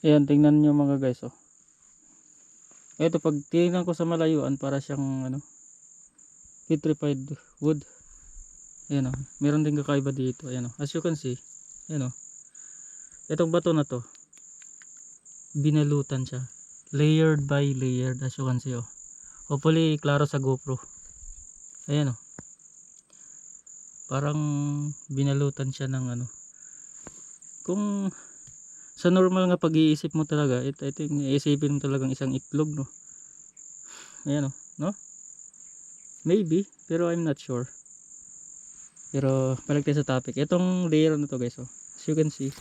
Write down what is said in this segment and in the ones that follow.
Ayan, tingnan nyo mga guys, oh. Ito, pag tingnan ko sa malayuan, para siyang, ano, vitrified wood. Ayan, oh. Meron din kakaiba dito. Ayan, oh. As you can see, ayan, oh. Itong bato na to, binalutan siya. Layered by layered, as you can see, oh. Hopefully, klaro sa GoPro. Ayan, oh. Parang binalutan siya ng, ano, kung sa normal nga pag-iisip mo talaga, ito, ito yung iisipin mo talagang isang itlog, no? Ayan, oh, no? Maybe, pero I'm not sure. Pero, balik tayo sa topic. Itong layer na to, guys, oh. As you can see.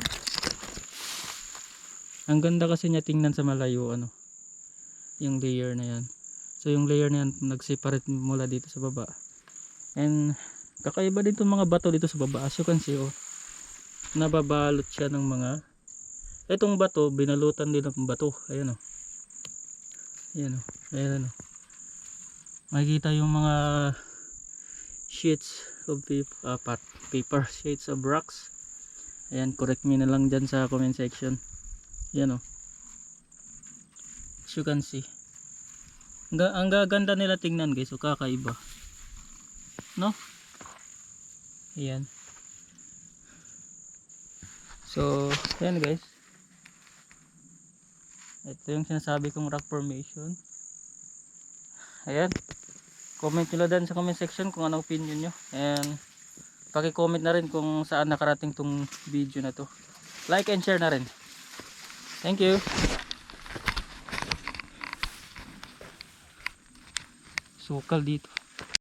Ang ganda kasi niya tingnan sa malayo, ano? Yung layer na yan. So, yung layer na yan, nag-separate mula dito sa baba. And, kakaiba din itong mga bato dito sa baba. As you can see, oh. Nababalot siya ng mga Itong bato, binalutan din ng bato. Ayan o. Ayan o. Ayan o. Makikita yung mga sheets of paper, uh, pat, paper, sheets of rocks. Ayan, correct me na lang dyan sa comment section. Ayan o. As you can see. Ang, ang gaganda nila tingnan guys. O kakaiba. No? Ayan. So, ayan guys. Ito yung sinasabi kong rock formation. Ayan. Comment nyo lang sa comment section kung anong opinion nyo. And paki-comment na rin kung saan nakarating tong video na to. Like and share na rin. Thank you. Sukal dito.